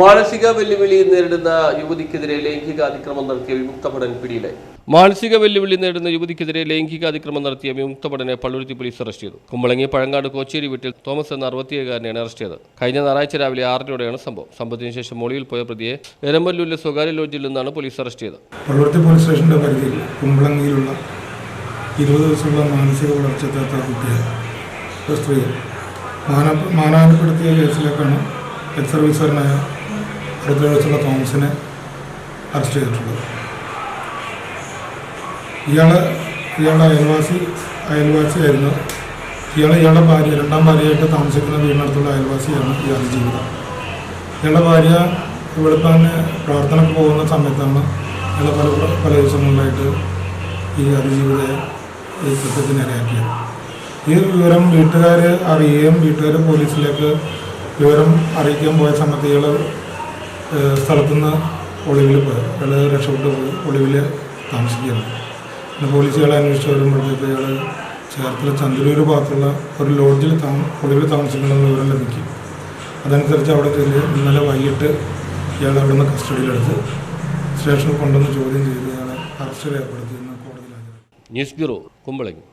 മാനസിക വെല്ലുവിളി നേരിടുന്ന യുവതിക്കെതിരെ ലൈംഗിക അതിക്രമം നടത്തിയ വിമുക്ത ഭടൻ പിടിയിലായി. മാനസിക വെല്ലുവിളി നേരിടുന്ന യുവതിക്കെതിരെ ലൈംഗിക അതിക്രമം നടത്തിയ വിമുക്ത ഭടനെ പള്ളുരുത്തി പോലീസ് അറസ്റ്റ് ചെയ്തു. കുമ്പളങ്ങി പഴങ്ങാട് കോച്ചേരി വീട്ടിൽ തോമസ് എന്ന അറുപത്തിയേകാരനെയാണ് അറസ്റ്റ് ചെയ്തത്. കഴിഞ്ഞ ഞായറാഴ്ച രാവിലെ ആറിനോടെയാണ് സംഭവം. സംഭവത്തിന് ശേഷം മൊളിയിൽ പോയ പ്രതിയെ എരമ്പല്ലൂരിലെ സ്വകാര്യ ലോഡ്ജിൽ നിന്നാണ് പോലീസ് അറസ്റ്റ് ചെയ്തത്. പള്ളുരുത്തി പോലീസ് സ്റ്റേഷന്റെ പരിധിയിൽ കുമ്പളങ്ങിയിലുള്ള ഇരുപത് ദിവസമുള്ള മാനസിക വളർച്ചയെത്താത്ത കുട്ടിയെ ഒരു സ്ത്രീ മാന മാനാനപ്പെടുത്തിയ കേസിലേക്കാണ് എക്സ് സർവീസുകാരനായ അടുത്ത വയസ്സുള്ള തോമസിനെ അറസ്റ്റ് ചെയ്തിട്ടുള്ളത്. ഇയാൾ ഇയാളുടെ അയൽവാസി അയൽവാസിയായിരുന്നു. ഇയാൾ ഇയാളുടെ ഭാര്യ രണ്ടാം ഭാര്യയായിട്ട് താമസിക്കുന്ന വീടിനടുത്തുള്ള അയൽവാസിയാണ് ഇയാളുടെ ജീവിതം. ഇയാളുടെ ഭാര്യ വെളുപ്പാൻ പ്രാർത്ഥനക്ക് പോകുന്ന സമയത്താണ് ഇയാളെ പല പല ദിവസങ്ങളിലായിട്ട് ഈ അതിജീവിതയെ ഈ കൃത്യത്തിന് ഇരയാക്കിയത്. ഈ വിവരം വീട്ടുകാർ അറിയുകയും വീട്ടുകാർ പോലീസിലേക്ക് വിവരം അറിയിക്കാൻ പോയ സമയത്ത് ഇയാൾ സ്ഥലത്തുനിന്ന് ഒളിവിൽ പോയി. അയാൾ രക്ഷപ്പെട്ട് പോയി. ഒളിവിൽ താമസിക്കുകയാണ്. പിന്നെ പോലീസ് ഇയാളെ അന്വേഷിച്ച് വരുമ്പോഴത്തേക്ക് അയാൾ ചേർത്തല ചന്ദ്രൂർ ഭാഗത്തുള്ള ഒരു ലോഡ്ജിൽ താ ഒളിവിൽ താമസിക്കണമെന്ന് വിവരം ലഭിക്കും അതനുസരിച്ച് അവിടെ ചെല്ലി ഇന്നലെ വൈകിട്ട് ഇയാൾ അവിടെ നിന്ന് കസ്റ്റഡിയിലെടുത്ത് സ്റ്റേഷനിൽ കൊണ്ടുവന്ന് ചോദ്യം ചെയ്ത് ഇയാളെ അറസ്റ്റ് രേഖപ്പെടുത്തിയെന്ന് കോടതിയിൽ ന്യൂസ് ബ്യൂറോ കുമ്പളങ്ങി.